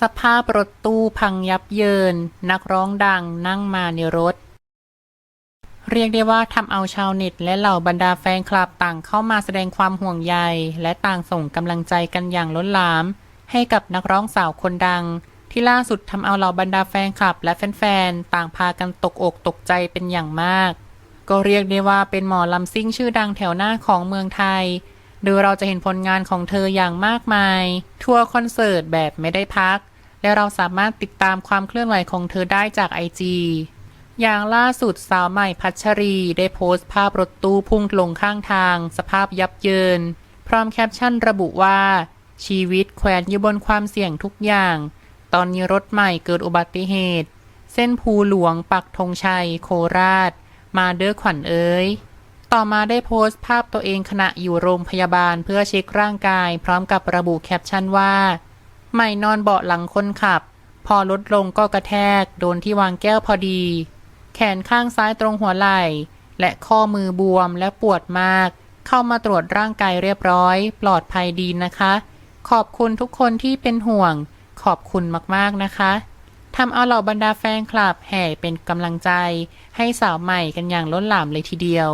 สภาพรถตู้พังยับเยิน นักร้องดังนั่งมาในรถ เรียกได้ว่าทำเอาชาวเน็ตและเหล่าบรรดาแฟนคลับต่างเข้ามาแสดงความห่วงใย และต่างส่งกำลังใจกันอย่างล้นหลาม ให้กับนักร้องสาวคนดัง ที่ล่าสุดทำเอาเหล่าบรรดาแฟนคลับ และแฟนๆต่างพากันตกอกตกใจเป็นอย่างมาก ก็เรียกได้ว่าเป็นหมอลำซิ่งชื่อดังแถวหน้าของเมืองไทย โดยเราจะเห็นผลงานของเธออย่างมากมาย ทัวร์คอนเสิร์ตแบบไม่ได้พัก และเราสามารถติดตามความเคลื่อนไหวของเธอได้จากไอจีอย่างล่าสุดสาวใหม่พัชรีได้โพสต์ภาพรถตู้พุ่งลงข้างทาง สภาพยับเยิน พร้อมแคปชั่นระบุว่า ชีวิตแขวนอยู่บนความเสี่ยงทุกอย่าง ตอนนี้รถใหม่เกิดอุบัติเหตุ เส้นภูหลวงปักธงชัย โคราช มาเด้อขวัญเอ้ย ต่อมาได้โพสต์ภาพตัวเองขณะอยู่โรงพยาบาลเพื่อเช็คร่างกาย พร้อมกับระบุแคปชั่นว่าใหม่นอนเบาะหลังคนขับ พอลดลงก็กระแทก โดนที่วางแก้วพอดี แขนข้างซ้ายตรงหัวไหล่ และข้อมือบวมและปวดมาก เข้ามาตรวจร่างกายเรียบร้อย ปลอดภัยดีนะคะ ขอบคุณทุกคนที่เป็นห่วง ขอบคุณมากๆนะคะทำเอาเหล่าบรรดาแฟนคลับแห่เป็นกำลังใจ ให้สาวใหม่กันอย่างล้นหลามเลยทีเดียว